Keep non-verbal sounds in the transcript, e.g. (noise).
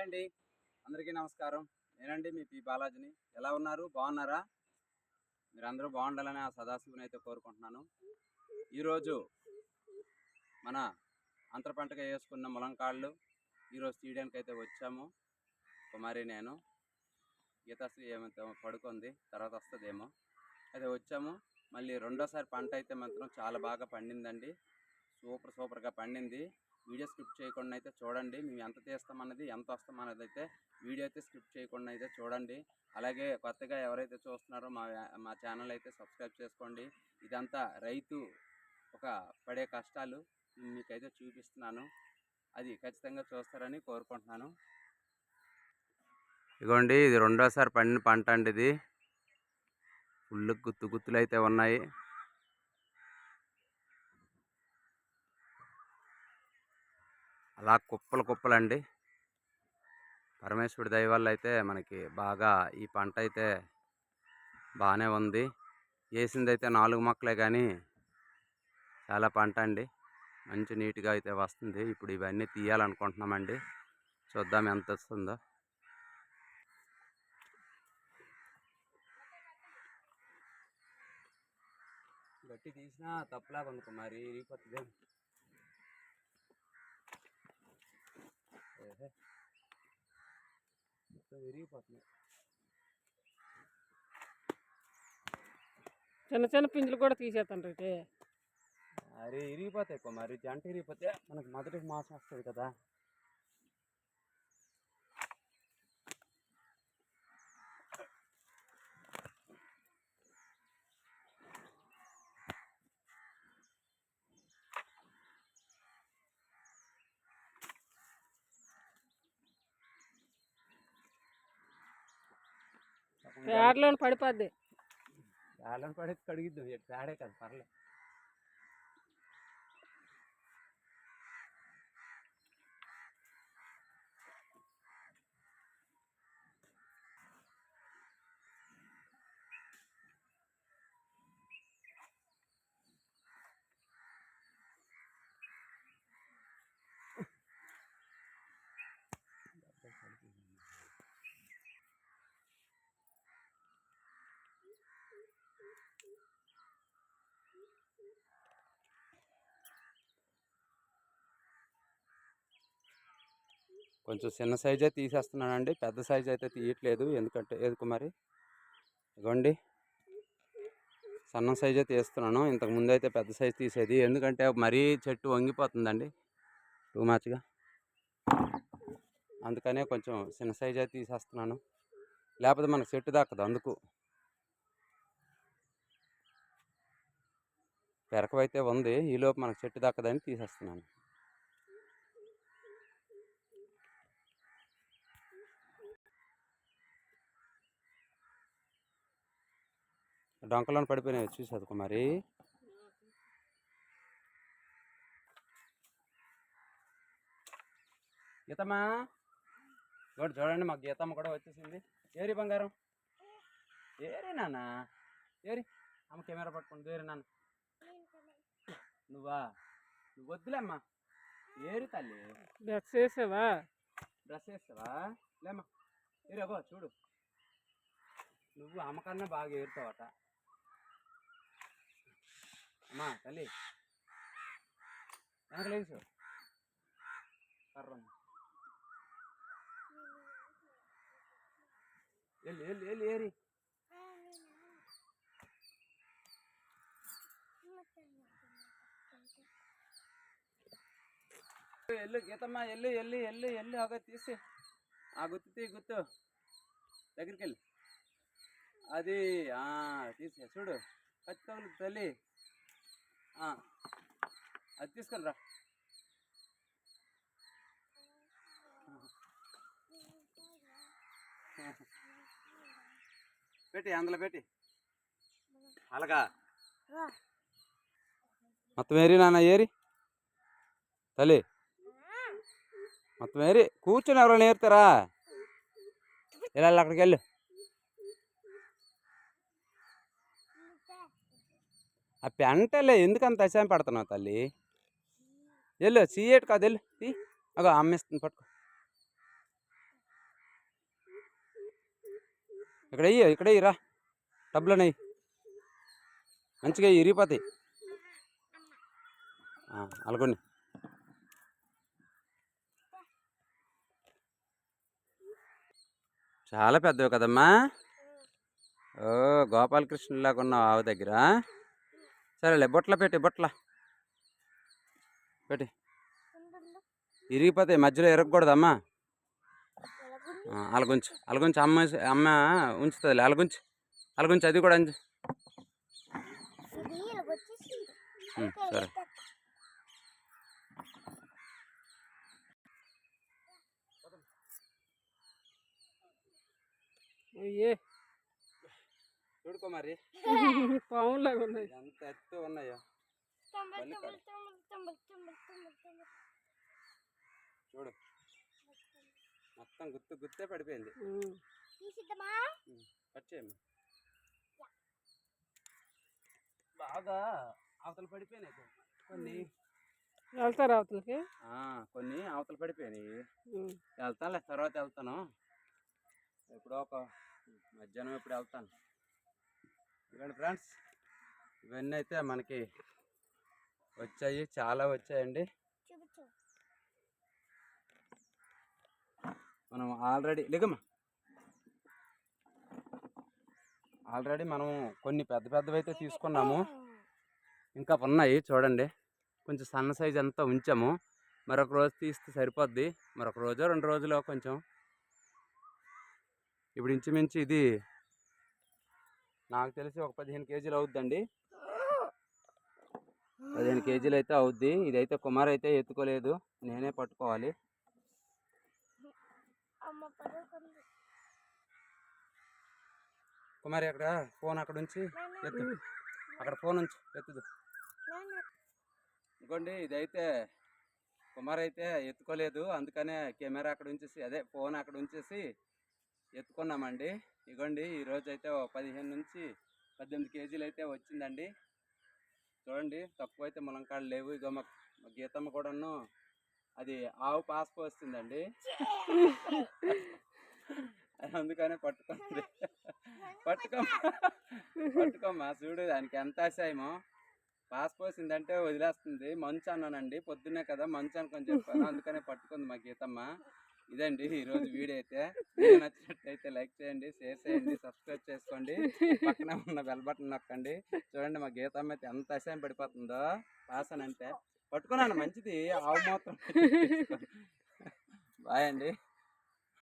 Hi అండి. అందరికీ నమస్కారం. నేనండి మీ పి బాలాజీని. ఎలా ఉన్నారు? బాగున్నారా? మీరందరూ బాగుండాలని ఆ సదాశివుని అయితే కోరుకుంటున్నాను. ఈరోజు మన అంతర పంటగా వేసుకున్న ములంకాళ్ళు ఈరోజు తీయడానికి అయితే వచ్చాము. కుమారి నేను. గీతాశ్రీ ఏమైతే పడుకుంది తర్వాత వస్తుందేమో. అయితే వచ్చాము. మళ్ళీ రెండోసారి పంట అయితే మాత్రం చాలా బాగా పండిందండి. సూపర్ సూపర్గా పండింది. వీడియో స్క్రిప్ట్ చేయకుండా అయితే చూడండి. మేము ఎంత తీస్తామన్నది ఎంత వస్తామన్నది అయితే వీడియో అయితే స్క్రిప్ట్ చేయకుండా అయితే చూడండి. అలాగే కొత్తగా ఎవరైతే చూస్తున్నారో మా మా ఛానల్ అయితే సబ్స్క్రైబ్ చేసుకోండి. ఇదంతా రైతు ఒక పడే కష్టాలు మీకైతే చూపిస్తున్నాను. అది ఖచ్చితంగా చూస్తారని కోరుకుంటున్నాను. ఇదిగోండి ఇది రెండోసారి పండిన పంట అండి ఇది. ఫుల్ గుత్తు గుత్తులు అయితే ఉన్నాయి. అలా కుప్పలు కుప్పలండి. పరమేశ్వరుడి దయ వల్ల అయితే మనకి బాగా ఈ పంట అయితే బాగానే ఉంది. వేసింది అయితే నాలుగు మొక్కలే కానీ చాలా పంట అండి. మంచి నీట్గా అయితే వస్తుంది. ఇప్పుడు ఇవన్నీ తీయాలనుకుంటున్నామండి. చూద్దాం ఎంత వస్తుందో గట్టి తీసినా తప్పులాగా ఉంది మరి మొత్తం విరిగిపోతున్నాయి. చిన్న చిన్న పింజులు కూడా తీసేస్తాను అరే ఇరిగిపోతాయి మరి. జంట ఇరిగిపోతే మనకు మొదటి మాసం వస్తుంది కదా. పేడలో పడిపోద్ది. పేడని పడి కడిగిద్దాం. ఇక పేడే కదా పర్లేదు కొంచెం చిన్న సైజే తీసేస్తున్నానండి. పెద్ద సైజ్ అయితే తీయట్లేదు. ఎందుకంటే ఎందుకు మరి? ఇగోండి సన్న సైజే తీస్తున్నాను. ఇంతకు ముందు అయితే పెద్ద సైజ్ తీసేది. ఎందుకంటే మరీ చెట్టు వంగిపోతుందండి. టూ మచ్గా. అందుకనే కొంచెం చిన్న సైజే తీసేస్తున్నాను. లేకపోతే మనకు చెట్టు దక్కదు అందుకు. పెరకవైతే ఉంది. ఈలోపు మనకు చెట్టు దక్కదని తీసేస్తున్నాను. డొంకలను పడిపోయినాయి చూసేది కుమారి? గీతమ్మా? చూడు చూడండి మా గీతమ్మ కూడా వచ్చేసింది. ఏరి బంగారం. ఏరి నాన్న? ఏరి. అమ్మ కెమెరా పట్టుకోండి ఏరి నాన్న. నువ్వా? నువ్వు వద్దులేమ్మా. ఏరి తల్లి. బెక్స్ వేసావా డ్రెస్ వేస్తావా లేమ్మా. ఏరి అగో చూడు. నువ్వు అమ్మకన్నా బాగా ఏరుతావట. అమ్మా తల్లి. వెనకలేసు కర్ర కర్రం వెళ్ళి వెళ్ళి వెళ్ళి ఏరి. ఎల్లు గీతమ్మ ఎల్లు ఎల్లు ఎల్లు ఎల్లు అగ తీసి. ఆ గుర్తు తీ గుర్తు దగ్గరికి వెళ్ళి. అది తీసే చూడు. కత్తి తల్లి. అది తీసుకొని రా. పెట్టి అందులో పెట్టి. అలాగా? మొత్తం ఏరి నాన్న ఏరి. తల్లి. మొత్తం ఏరి. కూర్చొని ఎవరైనా ఏరుతారా? ఇలా అక్కడికి వెళ్ళు. ఆ పెంటలే ఎందుకంత అసహ్యం పడుతున్నావు తల్లి? వెళ్ళు సీయేట్ కాదు వెళ్ళు తీ అగో అమ్మేస్తుంది పట్టుకో. ఇక్కడ వెయ్యి ఇక్కడ వెయ్యిరా డబ్బులు నెయ్యి. మంచిగా ఇరిగిపోతాయి. అలాగొని చాలా పెద్దవి కదమ్మా. ఓ గోపాలకృష్ణులాగా ఉన్నావు ఆవు దగ్గర. సరేలే బొట్ల పెట్టి బొట్ల. పెట్టి. ఇరిగిపోతాయి మధ్యలో ఇరగకూడదమ్మా అలగుంచు అలగుంచు అమ్మ అమ్మ ఉంచుతుంది అలగుంచు అలగుంచు అది కూడా అంచు సరే. అయ్యే. చూడుకో మరి. (laughs) పాములాగా ఉన్నాయి. ఎంత ఎత్తు ఉన్నాయో. చూడు. మొత్తం గుత్తు గుత్తే పడిపోయింది. ఉమ్. కట్ చేయమ్మా. బాగా అవతల పడిపోయినాయి కొన్ని. వెళ్తారా అవతలకి? ఆ, కొన్ని అవతల పడిపోయినాయి. వెళ్తానులే తర్వాత వెళ్తాను. ఎప్పుడో ఒక మధ్యాహ్నం ఎప్పుడు వెళ్తాను. ఇవ్వండి ఫ్రెండ్స్ ఇవన్నీ అయితే మనకి వచ్చాయి చాలా వచ్చాయండి. మనం ఆల్రెడీ లేకమ్మా. ఆల్రెడీ మనం కొన్ని పెద్ద పెద్దవి అయితే తీసుకున్నాము. ఇంకా ఉన్నాయి చూడండి. కొంచెం సన్న సైజ్ అంతా ఉంచాము. మరొక రోజు తీస్తే సరిపోద్ది. మరొక రోజు రెండు రోజులో కొంచెం. ఇప్పుడు ఇంచుమించు ఇది నాకు తెలిసి ఒక పదిహేను కేజీలు అవుద్దండి. పదిహేను కేజీలు అయితే అవుద్ది. ఇదైతే కుమార్ అయితే ఎత్తుకోలేదు. నేనే పట్టుకోవాలి. కుమారి అక్కడ ఫోన్ అక్కడ ఉంచి ఎత్తు. అక్కడ ఫోన్ ఉంచు. ఎత్తుదు. ఇంకోండి ఇదైతే కుమార్ అయితే ఎత్తుకోలేదు. అందుకనే కెమెరా అక్కడ ఉంచేసి అదే ఫోన్ అక్కడ ఉంచేసి ఎత్తుకున్నామండి. ఇగోండి ఈరోజు అయితే ఓ పదిహేను నుంచి పద్దెనిమిది కేజీలు అయితే వచ్చిందండి. చూడండి తక్కువ అయితే ములంకాళ్ళు లేవు. ఇగో మా గీతమ్మ కూడాను అది ఆవు పాస్ పోస్తుందండి అందుకనే పట్టుకుంది. పట్టుకోమ్మా. పట్టుకోమ్మా చూడు దానికి ఎంత ఆశాయమో. పాస్ పోసిందంటే వదిలేస్తుంది. మంచు అన్నానండి. పొద్దున్నే కదా మంచు అనుకొని చెప్పాను. అందుకనే పట్టుకుంది మా గీతమ్మ. ఇదండి ఈరోజు వీడియో అయితే. నచ్చినట్లయితే లైక్ చేయండి షేర్ చేయండి సబ్స్క్రైబ్ చేసుకోండి. పక్కన ఉన్న బెల్ బటన్ నొక్కండి. చూడండి మా గీతమ్మ అయితే ఎంత అసహ్యం పడిపోతుందో. పాసన్ అంటే పట్టుకున్నాను మంచిది. ఆవు మాత్రం బాయ్ అండి.